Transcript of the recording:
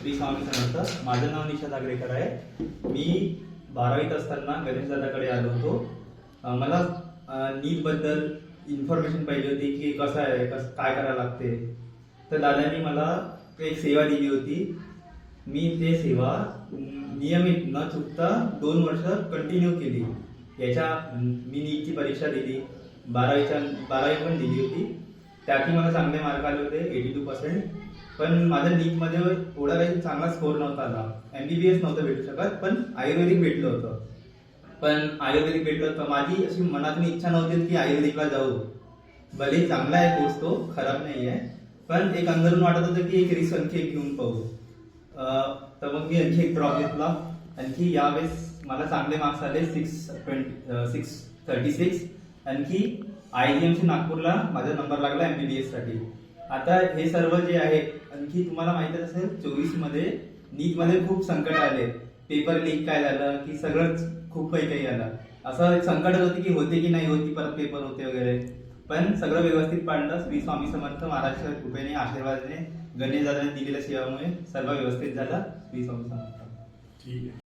श्री स्वामी समर्थ. माझं नाव निशा जागरेकर आहे. मी बारावीत असताना गणेश दादाकडे आलो होतो. मला नीटबद्दल इन्फॉर्मेशन पाहिजे होती की कसं आहे कस काय करायला लागते. तर दादांनी मला एक सेवा दिली होती. मी ते सेवा नियमित न चुकता दोन वर्ष कंटिन्यू केली. याच्या मी नीटची परीक्षा दिली. बारावीच्या बारावी पण दिली होती. त्यातही मला चांगले मार्क आले होते एटी टू पर्सेंट पण माझ्या नीटमध्ये थोडा काही चांगला स्कोर नव्हता आला. एम बी बी एस नव्हतं भेटू शकत पण आयुर्वेदिक भेटलं होतं. पण आयुर्वेदिक भेटलं होतं. माझी अशी मनातून इच्छा नव्हती की आयुर्वेदिकला जाऊ. भले चांगला आहे कोर्स तो खराब नाही आहे. पण एक अंदरून वाटत होतं की एक रिस्क आणखी एक घेऊन पाहू. तर मग मी आणखी एक ड्रॉप घेतला. आणखी यावेळेस मला चांगले मार्क्स आले six twenty six thirty six आणखी आयजीएमसी नागपूरला माझा नंबर लागला एम बी बी एससाठी. आता हे सर्व जे आहे आणखी तुम्हाला माहिती असेल चोवीसमध्ये नीटमध्ये खूप संकट आले. पेपर लीक काय झालं की सगळंच खूप काही काही आलं. असं एक संकट होती की होते की नाही होती परत पेपर होते वगैरे. पण सगळं व्यवस्थित पाडलं. श्री स्वामी समर्थ महाराष्ट्र कृपेने आशीर्वादाने गणेश दादाने दिलेल्या सेवामुळे सर्व व्यवस्थित झालं. श्री स्वामी समर्थ. ठीक आहे.